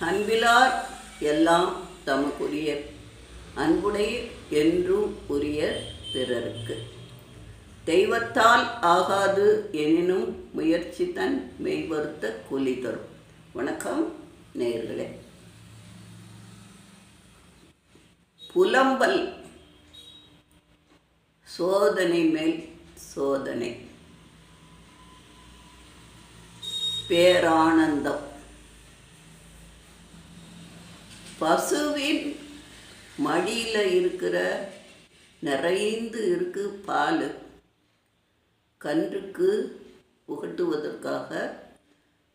அன்பிலார் எல்லாம் தமக்குரிய அன்புடைய என்றும் உரிய பிறருக்கு. தெய்வத்தால் ஆகாது எனினும் முயற்சி தன் மெய்வருத்த கூலி தரும். வணக்கம் நேயர்களே. புலம்பல் சோதனை மேல் சோதனை. பேரானந்தம். பசுவின் மடியில் இருக்கிற நிறைந்து இருக்கு பால். கன்றுக்கு புகட்டுவதற்காக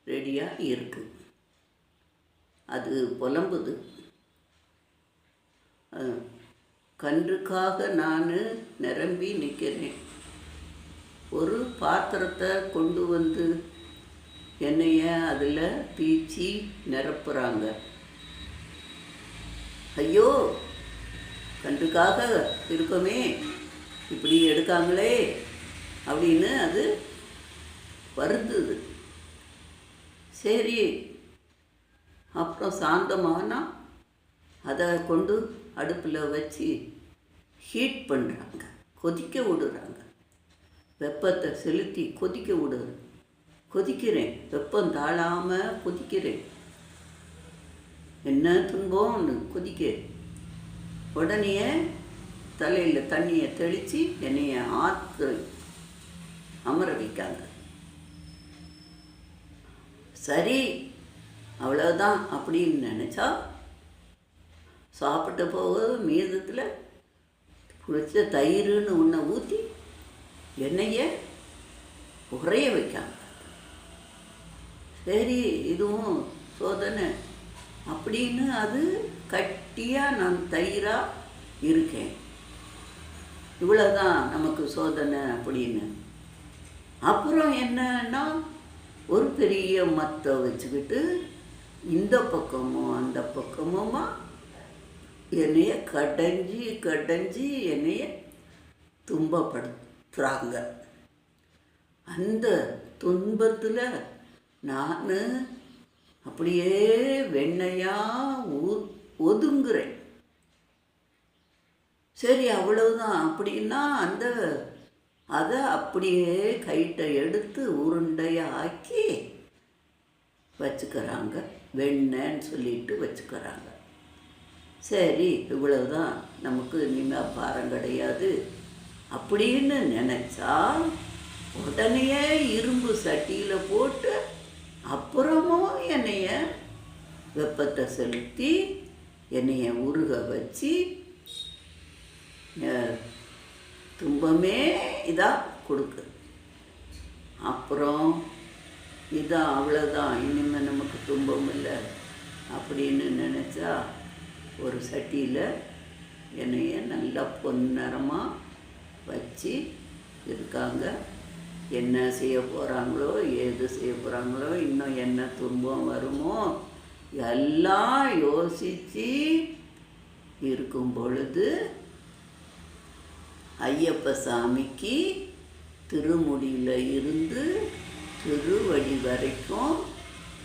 ரெடியாக இருக்கு. அது புலம்புது. கன்றுக்காக நான் நிரம்பி நிற்கிறேன் ஒரு பாத்திரத்தை கொண்டு வந்து என்னைய அதில் பீச்சி நிரப்புறாங்க. ஐயோ கன்றுக்காக இருக்கோமே இப்படி எடுக்காங்களே அப்படின்னு அது வருந்துது. சரி அப்புறம் சாந்தமானா அதை கொண்டு அடுப்பில் வச்சு ஹீட் பண்ணுறாங்க கொதிக்க விடுறாங்க. வெப்பத்தை செலுத்தி கொதிக்க விடுறேன். கொதிக்கிறேன் வெப்பம் தாழாமல் கொதிக்கிறேன். என்ன துன்பம்னு குதிக்க. உடனே தலையில் தண்ணியை தெளித்து என்னைய ஆற்று அமர வைக்காங்க. சரி அவ்வளோதான் அப்படின்னு நினச்சா சாப்பிட்ட போக மீதத்தில் குளிச்ச தயிர்னு ஒன்றை ஊற்றி எண்ணெயை உறைய வைக்காங்க. சரி இதுவும் சோதனை. அப்படின்னு அது கட்டியாக நான் தயிராக இருக்கேன். இவ்வளோதான் நமக்கு சோதனை அப்படின்னு. அப்புறம் என்னன்னா ஒரு பெரிய மத்தை வச்சுக்கிட்டு இந்த பக்கமும் அந்த பக்கமுமா என்னைய கடைஞ்சி கடைஞ்சி என்னைய துன்பப்படுத்துகிறாங்க அந்த துன்பத்தில் நான் அப்படியே வெண்ணையா ஒதுங்குறேன். சரி அவ்வளவுதான். அப்படின்னா அந்த அதை அப்படியே கைட்டை எடுத்து உருண்டையாக ஆக்கி வச்சுக்கிறாங்க. வெண்ணெய்ன்னு சொல்லிட்டு வச்சுக்கிறாங்க. சரி இவ்வளவுதான். நமக்கு இனிமேல் பாரம் கிடையாது. அப்படின்னு நினச்சா உடனே இரும்பு சட்டியில் போட்டு அப்புறமும் என்னைய வெப்பத்தை செலுத்தி என்னைய உருக வச்சு துன்பமே இதாக கொடுக்குது அப்புறம் இதான் அவ்வளோதான் இனிமேல் நமக்கு துன்பம் இல்லை அப்படின்னு நினச்சா ஒரு சட்டியில் என்னைய நல்லா பொன்னரமாக வச்சு இருக்காங்க. என்ன செய்ய போகிறாங்களோ ஏது செய்ய போகிறாங்களோ இன்னும் என்ன துன்பம் வருமோ எல்லாம் யோசித்து இருக்கும் பொழுது ஐயப்ப சாமிக்கு திருமுடியில் இருந்து திருவடி வரைக்கும்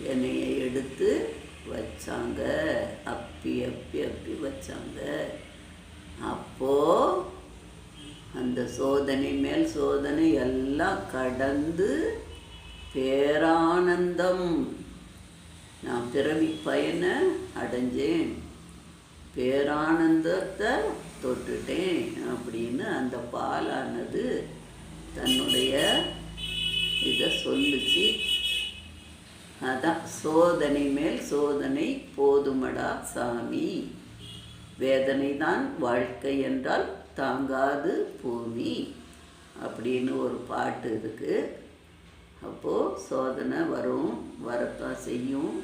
என்னைய எடுத்து வச்சாங்க. அப்பி அப்பி அப்பி வச்சாங்க. அப்போது அந்த சோதனை மேல் சோதனை எல்லாம் கடந்து பேரானந்தம். நான் பிறவி பயனை அடைஞ்சேன். பேரானந்தத்தை தொட்டுட்டேன் அப்படின்னு அந்த பாலானது தன்னுடைய இதை சொல்லுச்சு. அதான் சோதனை மேல் சோதனை போதுமடா சாமி. வேதனை தான் வாழ்க்கை என்றால் தாங்காது பூமி. அப்படின்னு ஒரு பாட்டு இருக்குது அப்போது சோதனை வரும் வரத்தான் செய்யும்.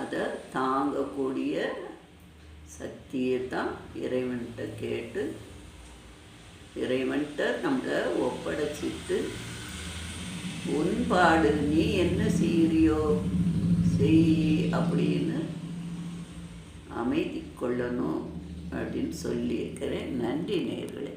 அதை தாங்கக்கூடிய சக்தியை தான் இறைவன்கிட்ட கேட்டு இறைவன்கிட்ட நம்மளை ஒப்படைச்சிட்டு உன்பாடு நீ என்ன செய்கிறியோ செய் அப்படின்னு அமைதி கொள்ளணும். அப்படின்னு சொல்லியிருக்கிறேன். நன்றி நேர்களே.